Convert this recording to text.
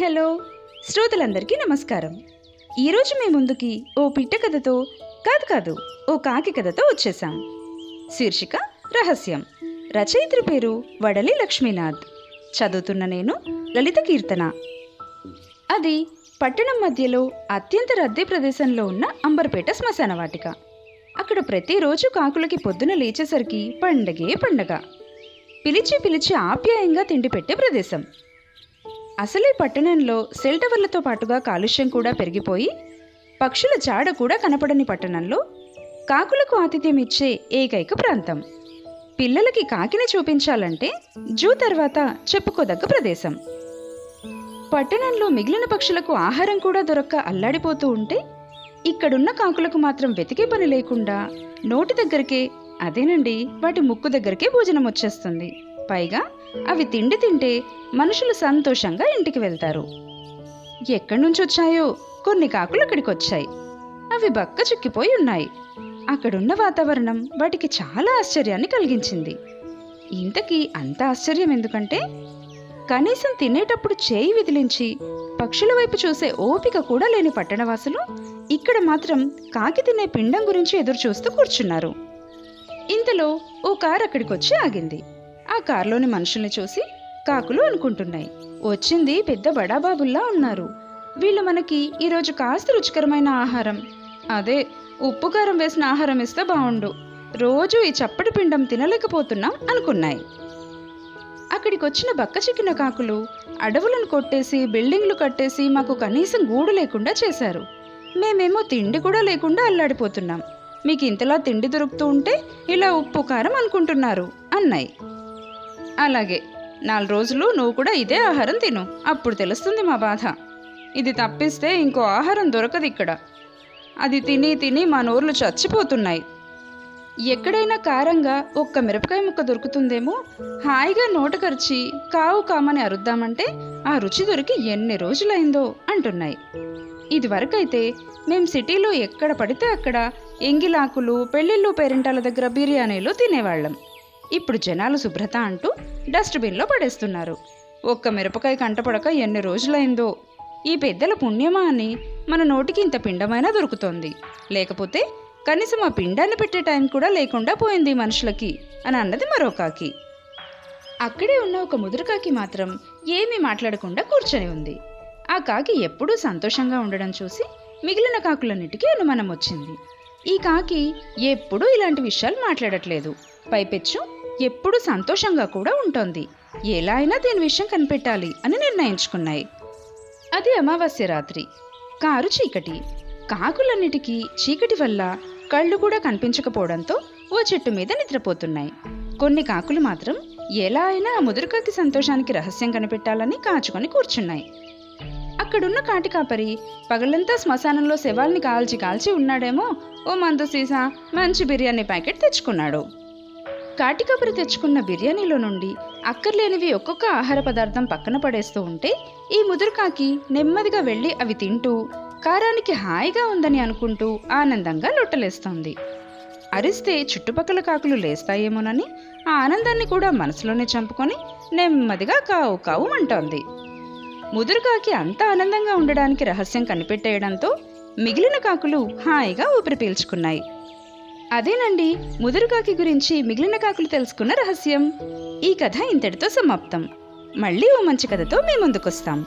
Hello. శ్రోతలందరికీ నమస్కారం. ఈరోజు మీ ముందుకి ఓ పిట్ట కథతో కాదు కాదు ఓ కాకి కథతో వచ్చేసాం. శీర్షిక రహస్యం. రచయిత్రి పేరు వడలి లక్ష్మీనాథ్. చదువుతున్న నేను లలిత కీర్తన. అది పట్టణం మధ్యలో అత్యంత రద్దీ ప్రదేశంలో ఉన్న అంబర్పేట శ్మశాన వాటిక. అక్కడ ప్రతిరోజు కాకులకి పొద్దున లేచేసరికి పండగే పండగ. పిలిచి పిలిచి ఆప్యాయంగా తిండి పెట్టే ప్రదేశం. అసలే పట్టణంలో సెల్ టవర్లతో పాటుగా కాలుష్యం కూడా పెరిగిపోయి పక్షుల జాడ కూడా కనపడని పట్టణంలో కాకులకు ఆతిథ్యం ఇచ్చే ఏకైక ప్రాంతం. పిల్లలకి కాకిని చూపించాలంటే జూ తర్వాత చెప్పుకోదగ్గ ప్రదేశం. పట్టణంలో మిగిలిన పక్షులకు ఆహారం కూడా దొరక్క అల్లాడిపోతూ ఉంటే ఇక్కడున్న కాకులకు మాత్రం వెతికే పని లేకుండా నోటి దగ్గరికే అదేనండి వాటి ముక్కు దగ్గరికే భోజనం వచ్చేస్తుంది. పైగా అవి తిండి తింటే మనుషులు సంతోషంగా ఇంటికి వెళ్తారు. ఎక్కడి నుంచి వచ్చాయో కొన్ని కాకులు అక్కడికి వచ్చాయి అవి బక్క చిక్కిపోయి ఉన్నాయి. అక్కడున్న వాతావరణం వాటికి చాలా ఆశ్చర్యాన్ని కలిగించింది. ఇంతకీ అంత ఆశ్చర్యం ఎందుకంటే కనీసం తినేటప్పుడు చేయి విదిలించి పక్షుల వైపు చూసే ఓపిక కూడా లేని పట్టణవాసులు ఇక్కడ మాత్రం కాకి తినే పిండం గురించి ఎదురు చూస్తూ కూర్చున్నారు. ఇంతలో ఓ కారు అక్కడికొచ్చి ఆగింది. ఆ కారులోని మనుషుల్ని చూసి కాకులు అనుకుంటున్నాయి. వచ్చింది పెద్ద బడాబాబుల్లా ఉన్నారు. వీళ్ళు మనకి ఈరోజు కాస్త రుచికరమైన ఆహారం. అదే ఉప్పు కారం వేసిన ఆహారం ఇస్తే బాగుండు రోజు ఈ చప్పటి పిండం తినలేకపోతున్నాం అనుకున్నాయి. అక్కడికి వచ్చిన బక్క చిక్కిన కాకులు అడవులను కొట్టేసి బిల్డింగ్లు కట్టేసి మాకు కనీసం గూడు లేకుండా చేశారు. మేమేమో తిండి కూడా లేకుండా అల్లాడిపోతున్నాం. మీకు ఇంతలా తిండి దొరుకుతూ ఉంటే ఇలా ఉప్పు కారం అనుకుంటున్నారు అన్నాయి. అలాగే నాలుగు రోజులు నువ్వు కూడా ఇదే ఆహారం తిను. అప్పుడు తెలుస్తుంది మా బాధ. ఇది తప్పిస్తే ఇంకో ఆహారం దొరకదు ఇక్కడ. అది తిని తిని మా నోర్లు చచ్చిపోతున్నాయి. ఎక్కడైనా కారంగా ఒక్క మిరపకాయ ముక్క దొరుకుతుందేమో? హాయిగా నోట కరిచి కావు కామని అరుద్దామంటే ఆ రుచి దొరికి ఎన్ని రోజులైందో అంటున్నాయి. ఇదివరకైతే మేం సిటీలో ఎక్కడ పడితే అక్కడ ఎంగిలాకులు పెళ్ళిళ్ళు పేరెంటాల దగ్గర బిర్యానీలు తినేవాళ్ళం. ఇప్పుడు జనాలు శుభ్రత అంటూ డస్ట్బిన్లో పడేస్తున్నారు. ఒక్క మిరపకాయ కంటపడక ఎన్ని రోజులైందో? ఈ పెద్దల పుణ్యమా అని మన నోటికి ఇంత పిండమైనా దొరుకుతోంది. లేకపోతే కనీసం ఆ పిండాన్ని పెట్టే టైం కూడా లేకుండా పోయింది మనుషులకి అని అన్నది మరో కాకి. అక్కడే ఉన్న ఒక ముదురుకాకి మాత్రం ఏమీ మాట్లాడకుండా కూర్చొని ఉంది. ఆ కాకి ఎప్పుడూ సంతోషంగా ఉండడం చూసి మిగిలిన కాకులన్నిటికీ అనుమానం వచ్చింది. ఈ కాకి ఎప్పుడూ ఇలాంటి విషయాలు మాట్లాడట్లేదు. పైపెచ్చు ఎప్పుడూ సంతోషంగా కూడా ఉంటుంది. ఎలా అయినా దీని విషయం కనిపెట్టాలి అని నిర్ణయించుకున్నాయి. అది అమావాస్య రాత్రి. కారు చీకటి. కాకులన్నిటికీ చీకటి వల్ల కళ్ళు కూడా కనిపించకపోవడంతో ఓ చెట్టు మీద నిద్రపోతున్నాయి. కొన్ని కాకులు మాత్రం ఎలా అయినా ఆ ముదురుకత్తి సంతోషానికి రహస్యం కనిపెట్టాలని కాచుకొని కూర్చున్నాయి. అక్కడున్న కాటి కాపరి పగలంతా శ్మశానంలో శవాల్ని కాల్చి కాల్చి ఉన్నాడేమో. ఓ మందు సీసా మంచి బిర్యానీ ప్యాకెట్ తెచ్చుకున్నాడు. కాటికబరి తెచ్చుకున్న బిర్యానీలో నుండి అక్కర్లేనివి ఒక్కొక్క ఆహార పదార్థం పక్కన పడేస్తూ ఉంటే ఈ ముదురుకాకి నెమ్మదిగా వెళ్ళి అవి తింటూ కారానికి హాయిగా ఉందని అనుకుంటూ ఆనందంగా లొట్టలేస్తోంది. అరిస్తే చుట్టుపక్కల కాకులు లేస్తాయేమోనని ఆ ఆనందాన్ని కూడా మనసులోనే చంపుకొని నెమ్మదిగా కావు కావు అంటోంది ముదురుకాకి అంత ఆనందంగా ఉండడానికి రహస్యం కనిపెట్టేయడంతో మిగిలిన కాకులు హాయిగా ఊపిరి పీల్చుకున్నాయి. అదేనండి. ముదురుకాకి గురించి మిగిలిన కాకులు తెలుసుకున్న రహస్యం. ఈ కథ ఇంతటితో సమాప్తం. మళ్ళీ ఓ మంచి కథతో మీ ముందుకొస్తాం.